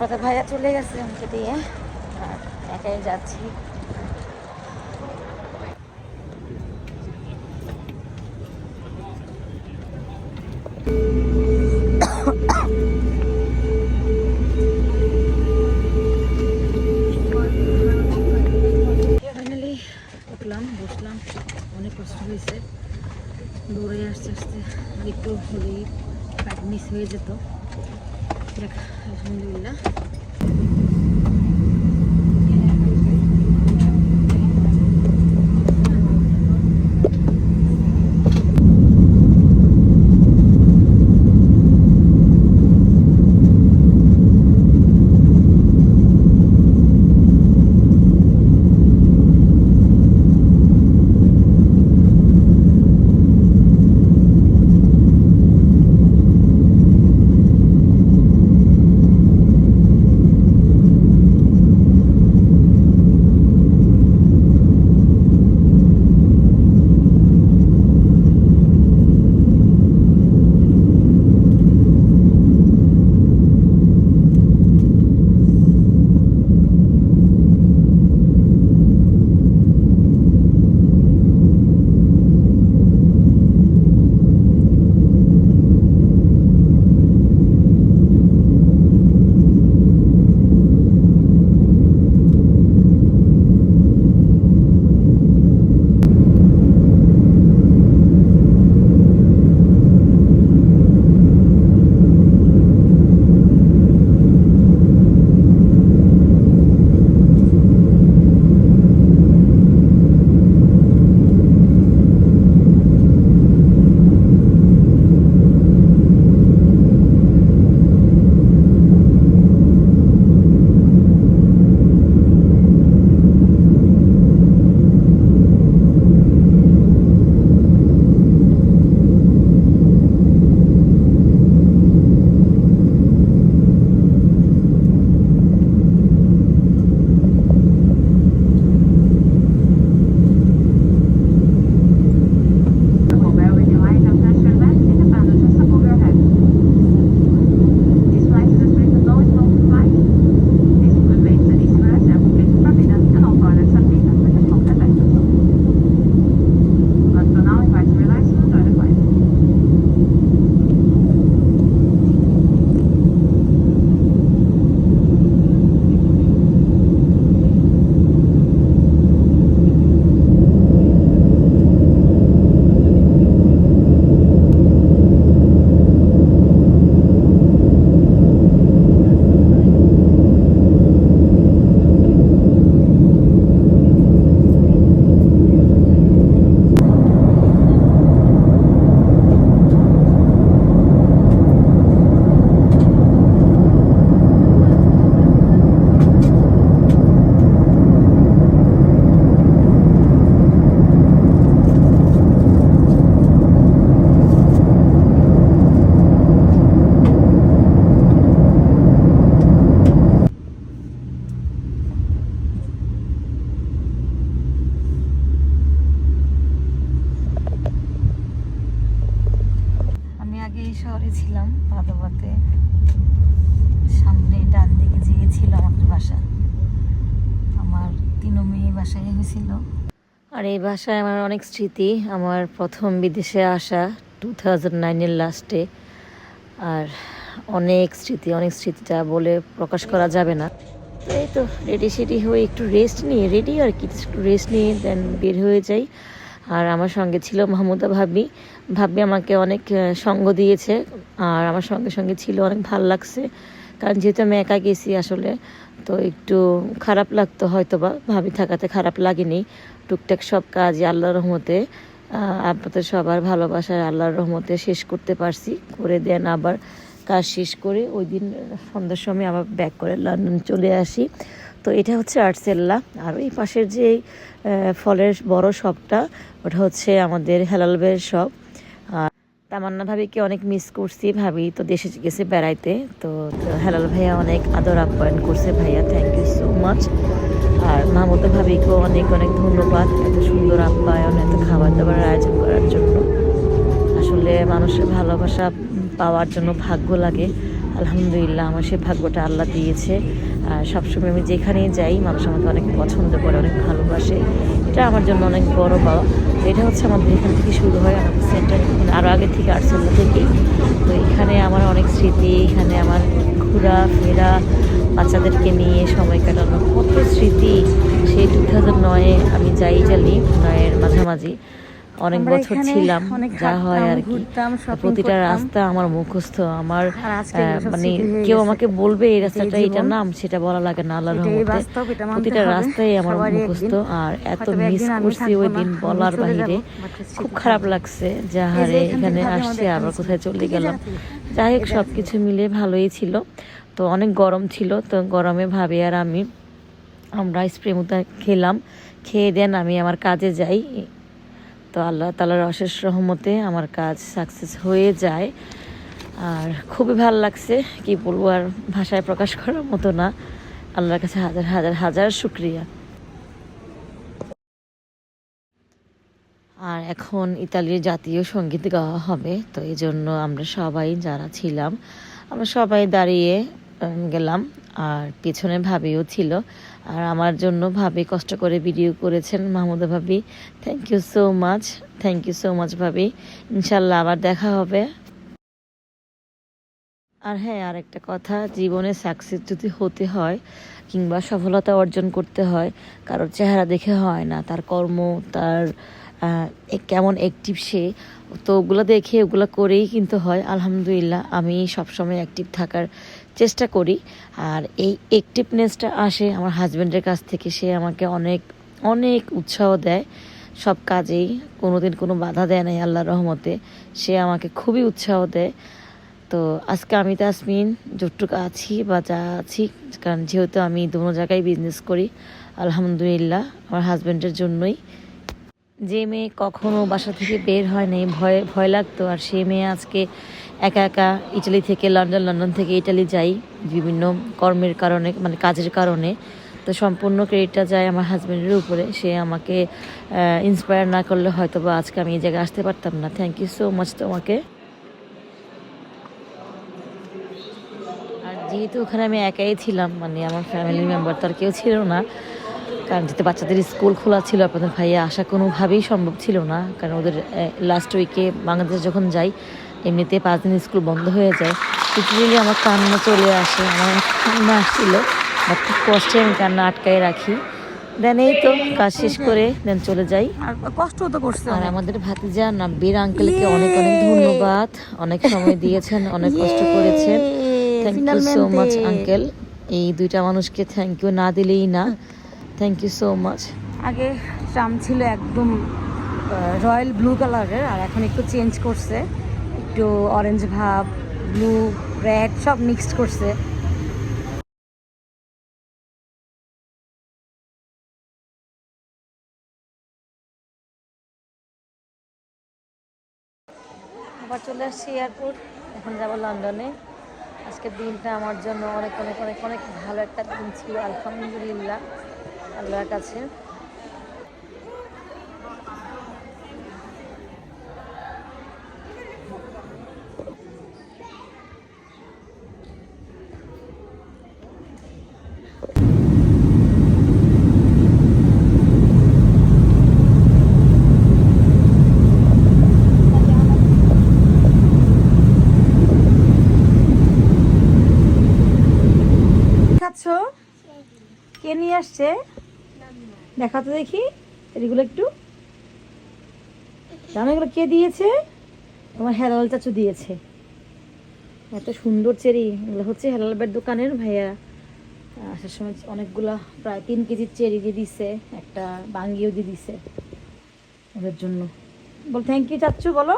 কথা ভাইয়া চলে গেছে আমাকে দিয়ে। আর একাই যাচ্ছি। উঠলাম, বসলাম। অনেক কষ্ট হয়েছে। দৌড়ে আসতে আসতে একটু হলেই মিস হয়ে যেত। দেখ আলহামদুলিল্লাহ Railway বাসায় হয়েছিল আর এই বাসায় আমার অনেক স্মৃতি। আমার প্রথম বিদেশে আসা টু থাউজেন্ড নাইনের লাস্টে আর অনেক স্মৃতি, অনেক স্মৃতিটা বলে প্রকাশ করা যাবে না। এই তো রেডি সেডি হয়ে একটু রেস্ট নিয়ে রেডি আর কি একটু রেস্ট নিয়ে দেন বের হয়ে যাই। আর আমার সঙ্গে ছিল মাহমুদা ভাবি। ভাবি আমাকে অনেক সঙ্গ দিয়েছে। আর আমার সঙ্গে সঙ্গে ছিল অনেক ভালো লাগছে। কারণ যেহেতু আমি একা গেছি আসলে তো একটু খারাপ লাগতো হয়তো বা ভাবি থাকাতে খারাপ লাগেনি। টুকটাক সব কাজই আল্লাহর রহমতে আপনাদের সবার ভালোবাসার আল্লাহর রহমতে শেষ করতে পারছি। করে দেন আবার কাজ শেষ করে ওই দিন সন্ধ্যার সময় আবার ব্যাক করে লন্ডন চলে আসি। তো এটা হচ্ছে আর্টসেল্লা আর এই পাশের যে ফলের বড় শপটা ওটা হচ্ছে আমাদের হেলালবের শপ তামান্না ভাবিকে অনেক মিস করছি ভাবি, তো দেশে গেছে বেড়াইতে, তো হেলাল ভাইয়া অনেক আদর আপ্যায়ন করছে ভাইয়া থ্যাংক ইউ সো মাচ আর মাহমুদা ভাবিকেও অনেক অনেক ধন্যবাদ, এত সুন্দর আপ্যায়ন, এত খাবার দাবার আয়োজন করার জন্য। আসলে মানুষের ভালোবাসা পাওয়ার জন্য ভাগ্য লাগে। আলহামদুলিল্লাহ, আমার সে ভাগ্যটা আল্লাহ দিয়েছে। সবসময় আমি যেখানেই যাই, মানুষ আমাকে অনেক পছন্দ করে, অনেক ভালোবাসে। এটা আমার জন্য অনেক বড় পাওয়া। তো এটা হচ্ছে আমাদের এখান থেকে শুরু হয়, আমাদের সেন্টার আরও আগে থেকে আর্টসেল্লা থেকেই। তো এখানে আমার অনেক স্মৃতি, এখানে আমার ঘোরা ফেরা বাচ্চাদেরকে নিয়ে সময় কাটানো কত স্মৃতি। সেই টু থাউজেন্ড নয়ে আমি যাই জানি নয়ের মাঝামাঝি। অনেক বছর ছিলাম যা হয় আর কি। প্রতিটা রাস্তা আমার মুখস্থ আমার মানে কেউ আমাকে বলবে এই রাস্তাটা জীবন। নাম? সেটা বলা লাগে না আল্লাহর রহমতে। এটা প্রতিটা। রাস্তাই আমার মুখস্থ আর এত মিস করছি ওই দিন বলার বাহিরে খুব খারাপ লাগছে যে হারে এখানে আসছি আবার কোথায় চলে গেলাম? যাই হোক এটা সব কিছু মিলে ভালোই ছিল। তো অনেক গরম ছিল তো গরমে ভাবি আর আমি আমরা স্প্রেমুতা খেলাম। খেয়ে দেন আমি আমার কাজে যাই তো আল্লাহ তালার অশেষ রহমতে আমার কাজ সাকসেস হয়ে যায়। আর খুবই ভালো লাগছে, কি বলব আর ভাষায় প্রকাশ করার মতো না। আল্লাহর কাছে হাজার হাজার হাজার শুক্রিয়া। আর এখন ইতালির জাতীয় সংগীত গাওয়া হবে, তো এই জন্য আমরা সবাই যারা ছিলাম, আমরা সবাই দাঁড়িয়ে গেলাম। আর পেছনে ভাবিও ছিল আর আমার জন্য ভাবি কষ্ট করে ভিডিও করেছেন মাহমুদা ভাবি। Thank you so much thank you so much ভাবি। ইনশাল্লাহ আবার দেখা হবে। আর হ্যাঁ আর একটা কথা, জীবনে সাকসেস যদি হতে হয় কিংবা সফলতা অর্জন করতে হয়, কারোর চেহারা দেখে হয় না, তার কর্ম, তার কেমন অ্যাক্টিভ সে, তো ওগুলো দেখে, ওগুলো করেই কিন্তু হয়। আলহামদুলিল্লাহ, আমি সবসময় অ্যাক্টিভ থাকার চেষ্টা করি। আর এই অ্যাক্টিভনেসটা আসে আমার হাজব্যান্ডের কাছ থেকে। সে আমাকে অনেক অনেক উৎসাহ দেয়। সব কাজেই কোনোদিন কোনো বাধা দেয় নাই আল্লাহর রহমতে। সে আমাকে খুবই উৎসাহ দেয়। তো আজকে আমি তাসমিন, যতটুকু আছি বা যা আছি, কারণ যেহেতু আমি দোনো জায়গায় বিজনেস করি, আলহামদুলিল্লাহ আমার হাজব্যান্ডের জন্যই। যে মেয়ে কখনো বাসা থেকে বের হয় নাই, ভয় ভয় লাগতো। আর সেই মেয়ে আজকে একা একা ইটালি থেকে লন্ডন লন্ডন থেকে ইটালি যাই বিভিন্ন কর্মের কারণে মানে কাজের কারণে। তো সম্পূর্ণ ক্রেডিটটা যায় আমার হাজব্যান্ডের উপরে। সে আমাকে ইন্সপায়ার না করলে হয়তো বা আজকে আমি এই জায়গায় আসতে পারতাম না। থ্যাংক ইউ সো মাচ তোমাকে। আর যেহেতু ওখানে আমি একাই ছিলাম মানে আমার ফ্যামিলি মেম্বার তো আর কেউ ছিল না, কারণ যেহেতু বাচ্চাদের স্কুল খোলা ছিল, আপনাদের ভাইয়া আসা কোনোভাবেই সম্ভব ছিল না। কারণ ওদের লাস্ট উইকে বাংলাদেশ যখন যাই এমনিতে পাঁচ দিন স্কুল বন্ধ হয়ে যায়। লিটারেলি আমার কান্না চলে আসে আমার কান্না আসছিল বাট খুব কষ্টে আমি কান্না আটকায় রাখি। দেন এই তো কাজ শেষ করে দেন চলে যাই। আর কষ্ট তো করছে আর আমাদের ভাতিজা নাব্বির আঙ্কেলকে অনেক অনেক ধন্যবাদ অনেক সময় দিয়েছেন অনেক কষ্ট করেছেন। Thank you so much uncle এই দুইটা মানুষকে থ্যাংক ইউ না দিলেই না। থ্যাংক ইউ সো মাচ আগে ট্রাম ছিল একদম রয়্যাল ব্লু কালারের আর এখন একটু চেঞ্জ করছে। একটু অরেঞ্জ ভাব ব্লু রেড সব মিক্সড করছে। আবার চলে আসছি এয়ারপোর্ট এখন যাব লন্ডনে আজকের দিনটা আমার জন্য অনেক অনেক অনেক অনেক ভালো একটা দিন ছিল, আলহামদুলিল্লাহ। আল্লাহর কাছে খাচ্ছ কে আসছে। দেখা তো দেখি এগুলো একটু। জানো এগুলো কে দিয়েছে? তোমার হেলাল চাচু দিয়েছে। এত সুন্দর চেরি। এগুলো হচ্ছে হেলাল বের দোকানের ভাইয়া। আসার সময় অনেকগুলা, প্রায় তিন কেজির চেরি দিয়ে দিছে, একটা বাঙ্গিও দিয়ে দিছে। ওদের জন্য। বল থ্যাংক ইউ চাচ্ছু বলো.